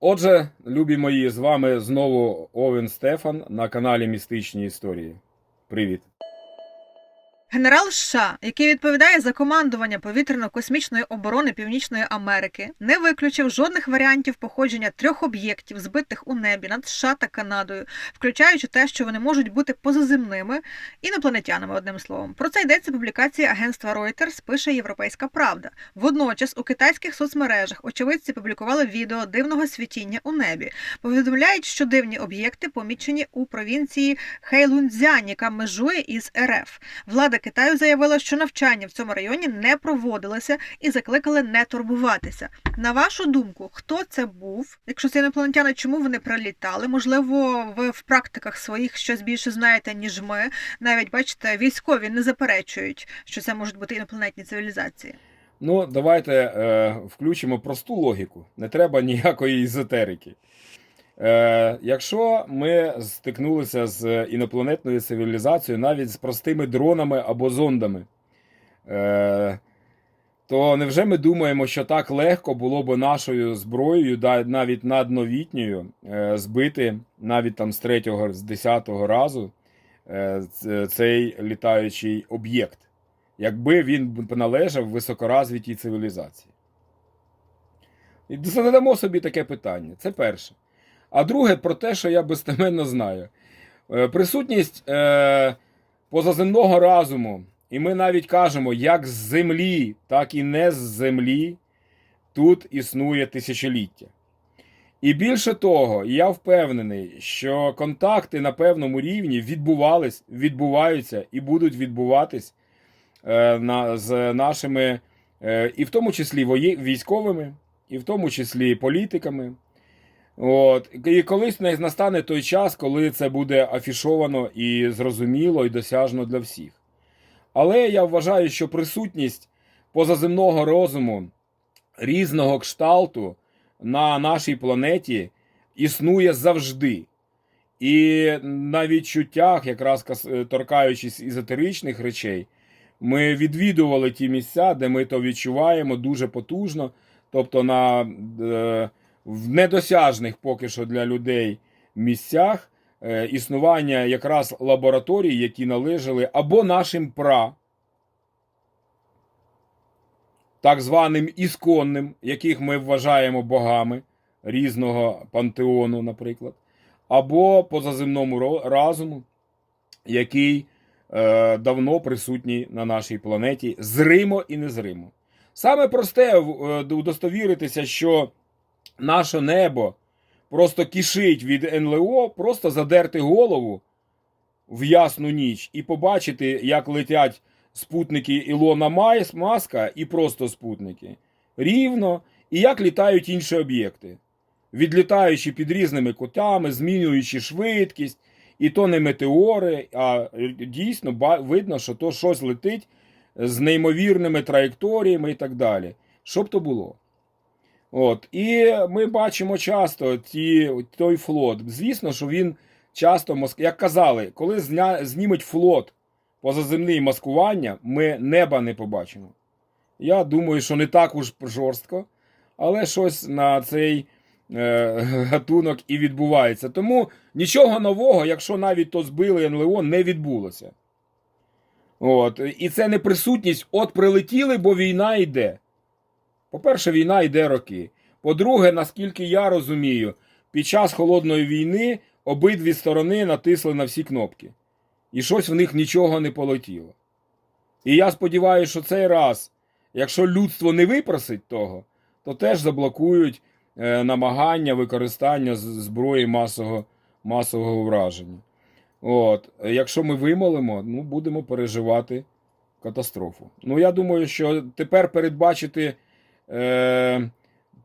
Отже, любі мої, з вами знову Овен Стефан на каналі Містичні Історії. Привіт! Генерал США, який відповідає за командування повітряно-космічної оборони Північної Америки, не виключив жодних варіантів походження трьох об'єктів, збитих у небі над США та Канадою, включаючи те, що вони можуть бути позаземними інопланетянами, одним словом. Про це йдеться публікація агентства Reuters, пише Європейська Правда. Водночас у китайських соцмережах очевидці публікували відео дивного світіння у небі. Повідомляють, що дивні об'єкти помічені у провінції Хейлунцзянь, яка межує із РФ. Влада Китаю заявила, що навчання в цьому районі не проводилося і закликали не турбуватися. На вашу думку, хто це був? Якщо це інопланетяни, чому вони прилітали? Можливо, ви в практиках своїх щось більше знаєте, ніж ми. Навіть бачите, військові не заперечують, що це можуть бути інопланетні цивілізації. Ну, давайте е, включимо просту логіку. Не треба ніякої езотерики. Е, якщо ми стикнулися з інопланетною цивілізацією, навіть з простими дронами або зондами, е, то невже ми думаємо, що так легко було б нашою зброєю, навіть надновітньою, е, збити навіть там з третього, з десятого разу е, цей літаючий об'єкт, якби він належав високоразвитій цивілізації? І задамо собі таке питання. Це перше. А друге, про те, що я безтеменно знаю. Е, Присутність е, позаземного разуму, і ми навіть кажемо, як з землі, так і не з землі, тут існує тисячоліття. І більше того, я впевнений, що контакти на певному рівні відбувались, відбуваються і будуть відбуватись е, на, з нашими, е, і в тому числі військовими, і в тому числі політиками. От. І колись не- настане той час, коли це буде афішовано і зрозуміло, і досяжно для всіх. Але я вважаю, що присутність позаземного розуму різного кшталту на нашій планеті існує завжди. І на відчуттях, якраз торкаючись езотеричних речей, ми відвідували ті місця, де ми то відчуваємо дуже потужно, тобто на е, в недосяжних поки що для людей місцях е, існування якраз лабораторій, які належали або нашим пра, так званим ісконним, яких ми вважаємо богами різного пантеону, наприклад, або позаземному разуму, який е, давно присутній на нашій планеті, зримо і незримо. Саме просте е, удостовіритися, що наше небо просто кишить від НЛО, просто задерти голову в ясну ніч і побачити, як летять спутники Ілона Майс, Маска і просто спутники. Рівно, і як літають інші об'єкти, відлітаючи під різними кутами, змінюючи швидкість, і то не метеори, а дійсно видно, що то щось летить з неймовірними траєкторіями і так далі. Що б то було? От. І ми бачимо часто ті, той флот. Звісно, що він часто, як казали, коли зня, знімуть флот позаземний маскування, ми неба не побачимо. Я думаю, що не так уж жорстко, але щось на цей е, гатунок і відбувається. Тому нічого нового, якщо навіть то збили НЛО, не відбулося. От. І це не присутність, от прилетіли, бо війна йде. По-перше, війна йде роки. По-друге, наскільки я розумію, під час холодної війни обидві сторони натисли на всі кнопки. І щось в них нічого не полетіло. І я сподіваюся, що цей раз, якщо людство не випросить того, то теж заблокують е, намагання використання зброї масового, масового враження. От. Якщо ми вимолимо, ну, будемо переживати катастрофу. Ну, я думаю, що тепер передбачити е,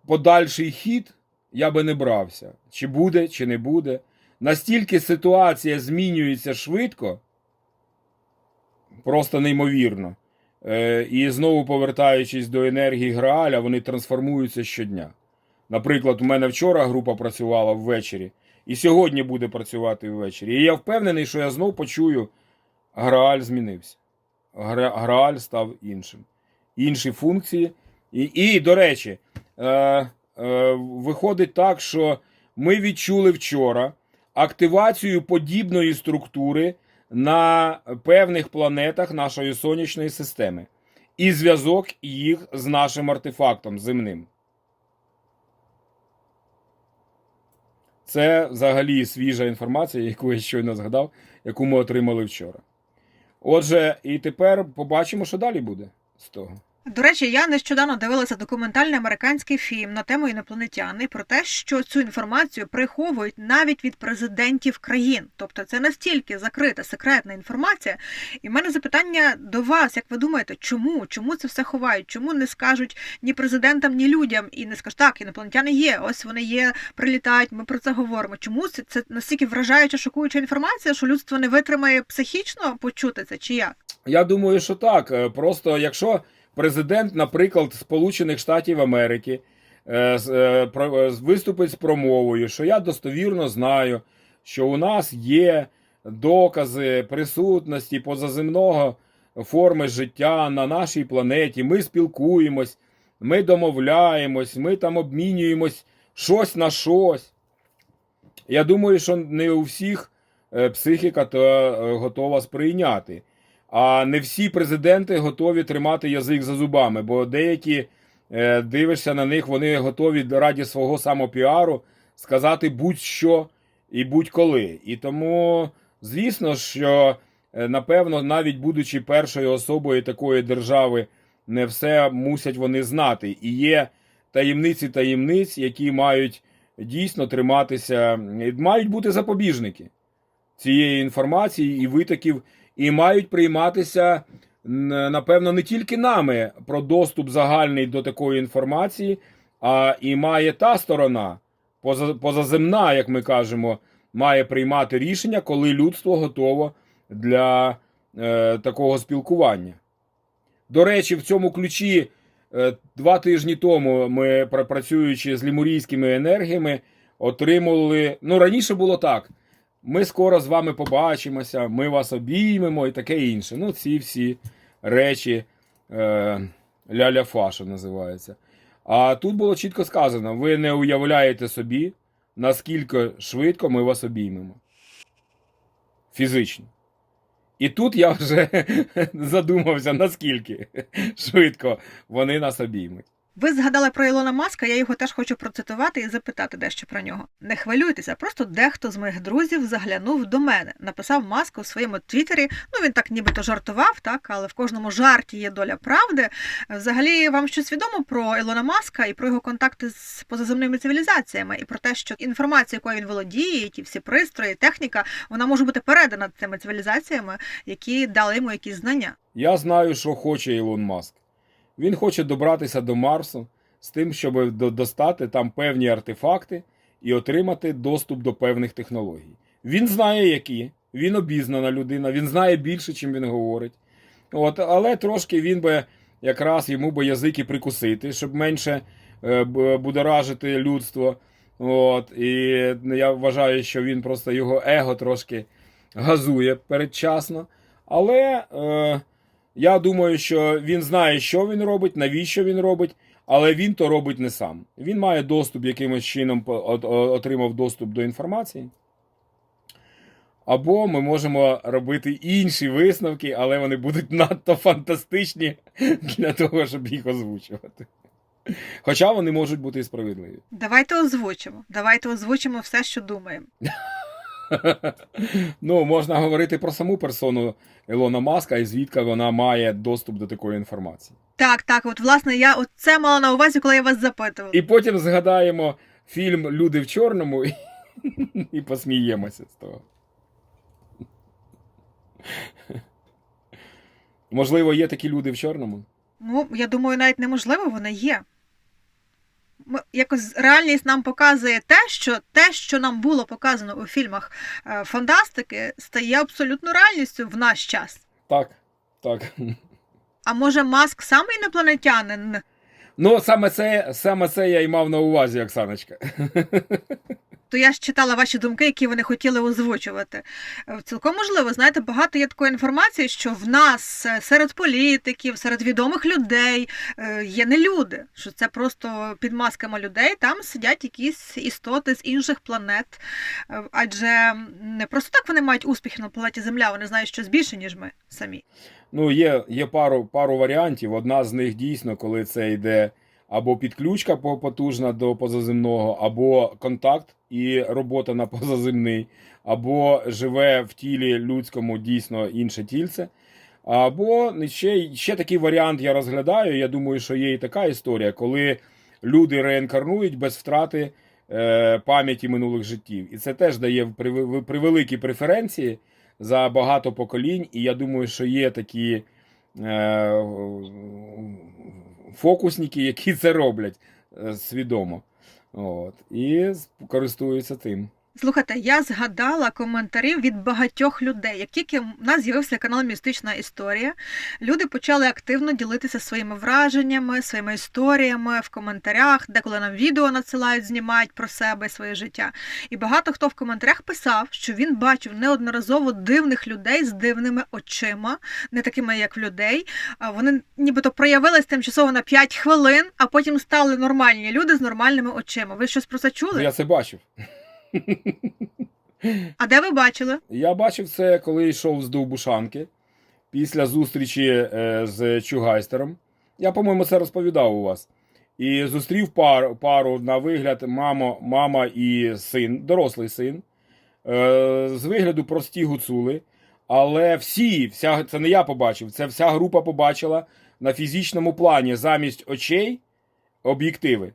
подальший хід я би не брався. Чи буде, чи не буде. Настільки ситуація змінюється швидко, просто неймовірно. Е, і знову повертаючись до енергії Грааля, вони трансформуються щодня. Наприклад, у мене вчора група працювала ввечері, і сьогодні буде працювати ввечері. І я впевнений, що я знов почую, Грааль змінився. Гра- Грааль став іншим. Інші функції. І, і до речі, е, е, виходить так, що ми відчули вчора активацію подібної структури на певних планетах нашої сонячної системи і зв'язок їх з нашим артефактом земним. Це взагалі свіжа інформація, яку я щойно згадав, яку ми отримали вчора. Отже, і тепер побачимо, що далі буде з того. До речі, я нещодавно дивилася документальний американський фільм на тему інопланетяни про те, що цю інформацію приховують навіть від президентів країн. Тобто це настільки закрита секретна інформація. І в мене запитання до вас: як ви думаєте, чому? Чому це все ховають? Чому не скажуть ні президентам, ні людям і не скажуть, так, інопланетяни є, ось вони є, прилітають, ми про це говоримо. Чому це, це настільки вражаюча, шокуюча інформація, що людство не витримає психічно почути це чи як? Я думаю, що так. Е, Просто якщо президент, наприклад, Сполучених Штатів Америки е, е, е, виступить з промовою, що я достовірно знаю, що у нас є докази присутності позаземного форми життя на нашій планеті, ми спілкуємось, ми домовляємось, ми там обмінюємось щось на щось. Я думаю, що не у всіх психіка то готова сприйняти. А не всі президенти готові тримати язик за зубами, бо деякі е, дивишся на них, вони готові раді свого самопіару сказати будь-що і будь-коли. І тому, звісно, що е, напевно, навіть будучи першою особою такої держави, не все мусять вони знати. І є таємниці таємниць, які мають дійсно триматися, мають бути запобіжники цієї інформації і витоків, і мають прийматися, напевно, не тільки нами про доступ загальний до такої інформації, а і має та сторона, позаземна, як ми кажемо, має приймати рішення, коли людство готово для е, такого спілкування. До речі, в цьому ключі е, два тижні тому ми, працюючи з лімурійськими енергіями, отримали. Ну, раніше було так. Ми скоро з вами побачимося, ми вас обіймемо і таке інше. Ну, ці всі речі е, ля-ля-фа, що називається. А тут було чітко сказано: ви не уявляєте собі, наскільки швидко ми вас обіймемо. Фізично. І тут я вже задумався, наскільки швидко вони нас обіймуть. Ви згадали про Ілона Маска, я його теж хочу процитувати і запитати дещо про нього. Не хвилюйтеся, просто дехто з моїх друзів заглянув до мене. Написав Маск у своєму твіттері. Ну він так нібито жартував, так, але в кожному жарті є доля правди. Взагалі, вам щось відомо про Ілона Маска і про його контакти з позаземними цивілізаціями, і про те, що інформація, якою він володіє, і ті всі пристрої, техніка, вона може бути передана цими цивілізаціями, які дали йому якісь знання. Я знаю, що хоче Ілон Маск. Він хоче добратися до Марсу з тим, щоб достати там певні артефакти і отримати доступ до певних технологій. Він знає, які, він обізнана людина, він знає більше, чим він говорить. От, але трошки він би якраз йому би язики прикусити, щоб менше е, будоражити людство. От, і я вважаю, що він просто його его трошки газує передчасно. Але е, я думаю, що він знає, що він робить, навіщо він робить, але він то робить не сам. Він має доступ якимось чином отримав доступ до інформації. Або ми можемо робити інші висновки, але вони будуть надто фантастичні для того, щоб їх озвучувати. Хоча вони можуть бути і справедливі. Давайте озвучимо. Давайте озвучимо все, що думаємо. Ну, можна говорити про саму персону Ілона Маска і звідки вона має доступ до такої інформації. Так, так, от власне, я от це мала на увазі, коли я вас запитувала. І потім згадаємо фільм Люди в чорному і, і посміємося з того. Можливо, є такі люди в чорному? Ну, я думаю, навіть неможливо, вони є. Якось реальність нам показує те, що те, що нам було показано у фільмах е, фантастики, стає абсолютно реальністю в наш час. Так, так. А може, маск сам інопланетянин? Ну, саме це, саме це я і мав на увазі, Оксаночка. То я ж читала ваші думки, які ви не хотіли озвучувати. Е, Цілком можливо, знаєте, багато є такої інформації, що в нас е, серед політиків, серед відомих людей е, є не люди, що це просто під масками людей там сидять якісь істоти з інших планет. Адже не просто так вони мають успіхи на планеті Земля, вони знають щось більше, ніж ми самі. Ну, є, є пару, пару варіантів. Одна з них дійсно, коли це йде або підключка по- потужна до позаземного, або контакт і робота на позаземний, або живе в тілі людському дійсно інше тільце. Або ще, ще такий варіант я розглядаю. Я думаю, що є і така історія, коли люди реінкарнують без втрати е, пам'яті минулих життів. І це теж дає преве- превеликі преференції за багато поколінь, і я думаю, що є такі е, фокусники, які це роблять е, свідомо. От, і користуються тим. Слухайте, я згадала коментарі від багатьох людей. Як тільки в нас з'явився канал Містична історія, люди почали активно ділитися своїми враженнями, своїми історіями в коментарях, деколи нам відео надсилають, знімають про себе і своє життя. І багато хто в коментарях писав, що він бачив неодноразово дивних людей з дивними очима, не такими, як в людей. Вони нібито проявились тимчасово на 5 хвилин, а потім стали нормальні люди з нормальними очима. Ви щось про це чули? Я це бачив. А де ви бачили? Я бачив це, коли йшов з Довбушанки після зустрічі е, з Чугайстером. Я, по-моєму, це розповідав у вас. І зустрів пару, пару на вигляд мамо, мама і син, дорослий син. Е, з вигляду прості гуцули. Але всі, вся, це не я побачив, це вся група побачила на фізичному плані замість очей об'єктиви.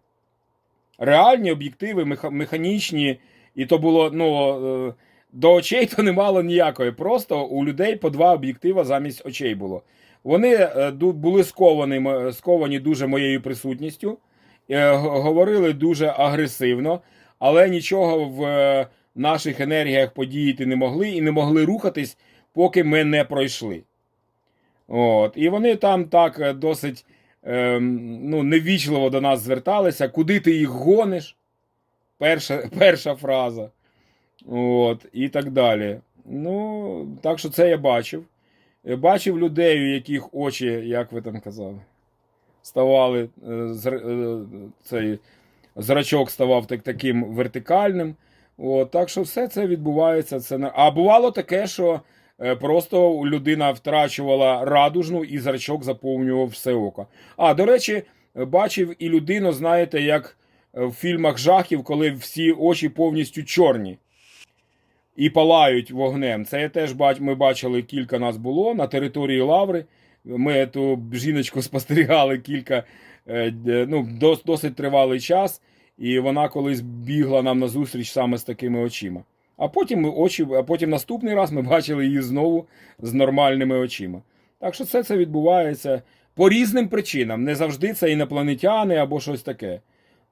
Реальні об'єктиви, механічні, і то було, ну, е, до очей то не мало ніякої. Просто у людей по два об'єктива замість очей було. Вони е, були сковані, сковані дуже моєю присутністю, е, говорили дуже агресивно, але нічого в наших енергіях подіяти не могли і не могли рухатись, поки ми не пройшли. От. І вони там так досить ем, ну, невічливо до нас зверталися, куди ти їх гониш? Перша, перша фраза. От, і так далі. Ну, так що це я бачив. Бачив людей, у яких очі, як ви там казали, ставали, е, е, цей зрачок ставав так, таким вертикальним. От, так що все це відбувається. Це. А бувало таке, що е, просто людина втрачувала радужну і зрачок заповнював все око. А, до речі, бачив і людину, знаєте, як в фільмах жахів, коли всі очі повністю чорні і палають вогнем. Це теж ми бачили, кілька нас було на території Лаври. Ми ту жіночку спостерігали кілька, е, ну, досить тривалий час, і вона колись бігла нам на зустріч саме з такими очима. А потім ми очі, а потім наступний раз ми бачили її знову з нормальними очима. Так що це, це відбувається по різним причинам. Не завжди це інопланетяни або щось таке.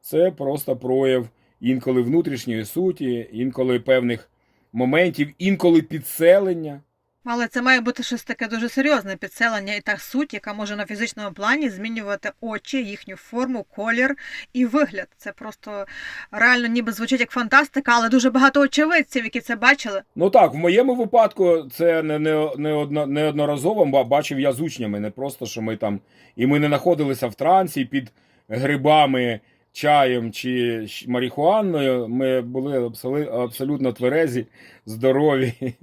Це просто прояв інколи внутрішньої суті, інколи певних моментів, інколи підселення. Але це має бути щось таке дуже серйозне підселення і та суть, яка може на фізичному плані змінювати очі, їхню форму, колір і вигляд. Це просто реально ніби звучить як фантастика, але дуже багато очевидців, які це бачили. Ну так, в моєму випадку це не, не, не одно, неодноразово ба- бачив я з учнями, не просто, що ми там. І ми не знаходилися в трансі під грибами, чаєм чи марихуаною. Ми були абсолютно, абсолютно тверезі, здорові.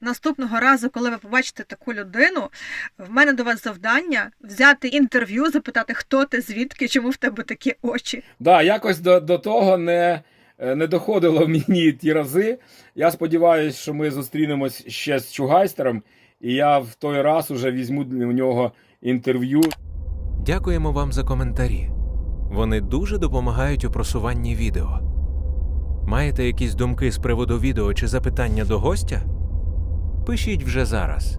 Наступного разу, коли ви побачите таку людину, в мене до вас завдання взяти інтерв'ю, запитати, хто ти, звідки, чому в тебе такі очі. Да, якось до, до того не, е, не доходило мені ті рази. Я сподіваюся, що ми зустрінемось ще з Чугайстером, і я в той раз уже візьму для нього інтерв'ю. Дякуємо вам за коментарі. Вони дуже допомагають у просуванні відео. Маєте якісь думки з приводу відео чи запитання до гостя? Пишіть вже зараз.